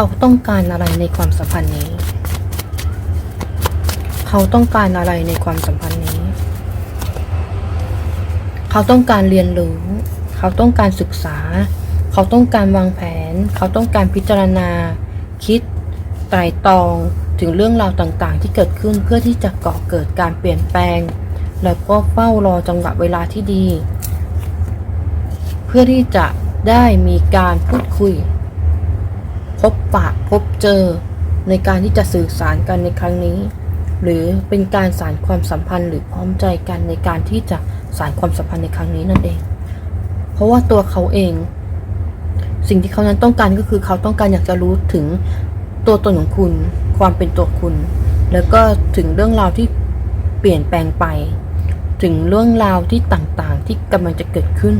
เขาต้องการอะไรในความสัมพันธ์นี้ เขาต้องการอะไรในความสัมพันธ์นี้ เขาต้องการเรียนรู้ เขาต้องการศึกษา เขาต้องการวางแผน เขาต้องการพิจารณา คิดไตร่ตรองถึงเรื่องราวต่างๆ ที่เกิดขึ้นเพื่อที่จะก่อเกิดการเปลี่ยนแปลง แล้วก็เฝ้ารอจังหวะเวลาที่ดี เพื่อที่จะได้มีการพูดคุย พบปะพบเจอในการที่จะสื่อสารกันในครั้งนี้ หรือเป็นการสารความสัมพันธ์หรือพร้อมใจกันในการที่จะสารความสัมพันธ์ในครั้งนี้นั่นเอง เพราะว่าตัวเขาเอง สิ่งที่เขานั้นต้องการก็คือเขาต้องการอยากจะรู้ถึงตัวตนของคุณ ความเป็นตัวคุณ แล้วก็ถึงเรื่องราวที่เปลี่ยนแปลงไป ถึงเรื่องราวที่ต่างๆ ที่กำลังจะเกิดขึ้น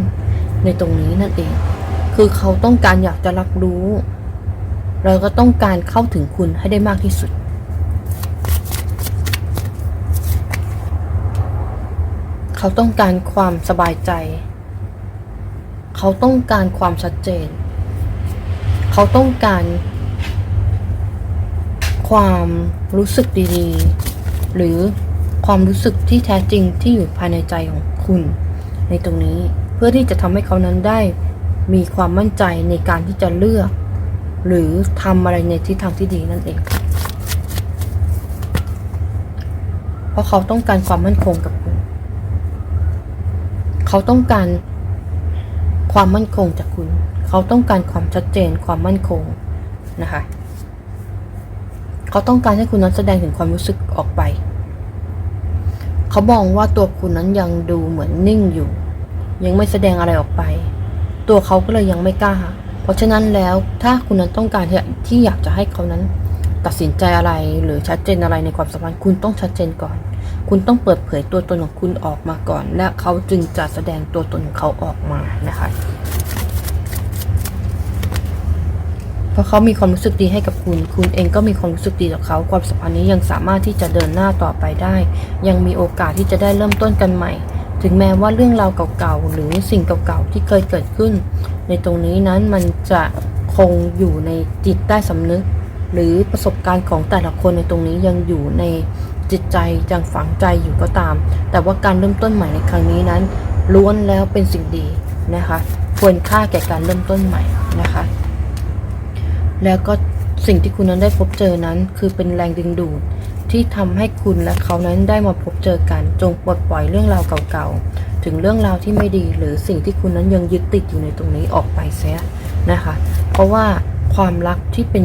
ในตรงนี้นั่นเอง คือเขาต้องการอยากจะรับรู้ เราก็ต้องการเข้าถึงคุณให้ได้มากที่สุด เขาต้องการความสบายใจ เขาต้องการความชัดเจน เขาต้องการ ความรู้สึกดีๆ หรือความรู้สึกที่แท้จริงที่อยู่ภายในใจของคุณ ในตรงนี้เพื่อที่จะทำให้เขานั้นได้มีความมั่นใจในการที่จะเลือก หรือทำอะไรในทิศทางที่ดีนั่นเอง เพราะเขาต้องการความมั่นคงกับคุณ เขาต้องการความมั่นคงจากคุณ เขาต้องการความชัดเจนความมั่นคงนะคะ เขาต้องการให้คุณนั้นแสดงถึงความรู้สึกออกไป เขามองว่าตัวคุณนั้นยังดูเหมือนนิ่งอยู่ ยังไม่แสดงอะไรออกไป ตัวเขาก็เลยยังไม่กล้า ราะฉะนั้นแล้วถ้าคุณนั้นต้องการที่ทอยากจะให้เขานั้น ตัดสินใจอะไรหรือชัดเจนอะไรในความสัมพันธ์คุณต้องชัดเจนก่อน คุณต้องเปิดเผยตัวตนของคุณออกมาก่อน และเขาจึงจะแสดงตัวตนของเขาออกมานะคะเพราะเขามีความรู้สึกดีให้กับคุณ คุณเองก็มีความรู้สึกดีกับเขา ความสัมพันธ์นี้ยังสามารถที่จะเดินหน้าต่อไปได้ ยังมีโอกาสที่จะได้เริ่มต้นกันใหม่ ถึงแม้ว่าเรื่องราวเก่าๆ หรือสิ่งเก่าๆ ที่เคยเกิดขึ้น ในตรงนี้นั้นมันจะคงอยู่ในจิตใต้สำนึก หรือประสบการณ์ของแต่ละคนในตรงนี้ยังอยู่ในจิตใจยังฝังใจอยู่ก็ตาม แต่ว่าการเริ่มต้นใหม่ในครั้งนี้นั้น ล้วนแล้วเป็นสิ่งดีนะคะ ควรค่าแก่การเริ่มต้นใหม่นะคะ แล้วก็ สิ่งที่คุณนั้นได้พบเจอนั้น คือเป็นแรงดึงดูดที่ทำให้คุณและเขานั้นได้มาพบเจอกัน จงปลดปล่อยเรื่องราวเก่าๆ ถึงเรื่องราวที่ไม่ดี หรือสิ่งที่คุณนั้นยังยึดติดอยู่ในตรงนี้ออกไปเสียนะคะ เพราะว่าความรักที่เป็น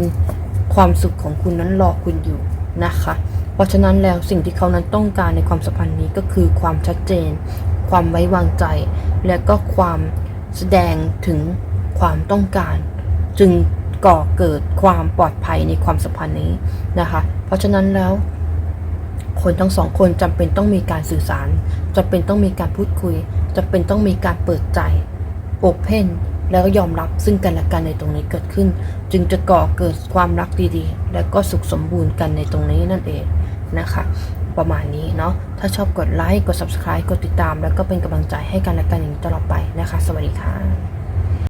ความสุขของคุณนั้นรอคุณอยู่นะคะ เพราะฉะนั้นแล้วสิ่งที่เขานั้นต้องการในความสัมพันธ์นี้ก็คือความชัดเจน ความไว้วางใจ และก็ความแสดงถึงความต้องการ จึง ก่อเกิดความปลอดภัยในความสัมพันธ์นี้นะคะ เพราะฉะนั้นแล้ว คนทั้งสองคนจำเป็นต้องมีการสื่อสารจำเป็นต้องมีการพูดคุยจำเป็นต้องมีการเปิดใจโอเพนแล้วก็ยอมรับซึ่งกันและกันในตรงนี้เกิดขึ้น จึงจะก่อเกิดความรักดีๆ และก็สุขสมบูรณ์กันในตรงนี้นั่นเองนะคะประมาณนี้เนาะ ถ้าชอบกดไลค์ กด subscribe กดติดตาม แล้วก็เป็นกำลังใจให้กันและกันอย่างนี้ตลอดไปนะคะ สวัสดีค่ะ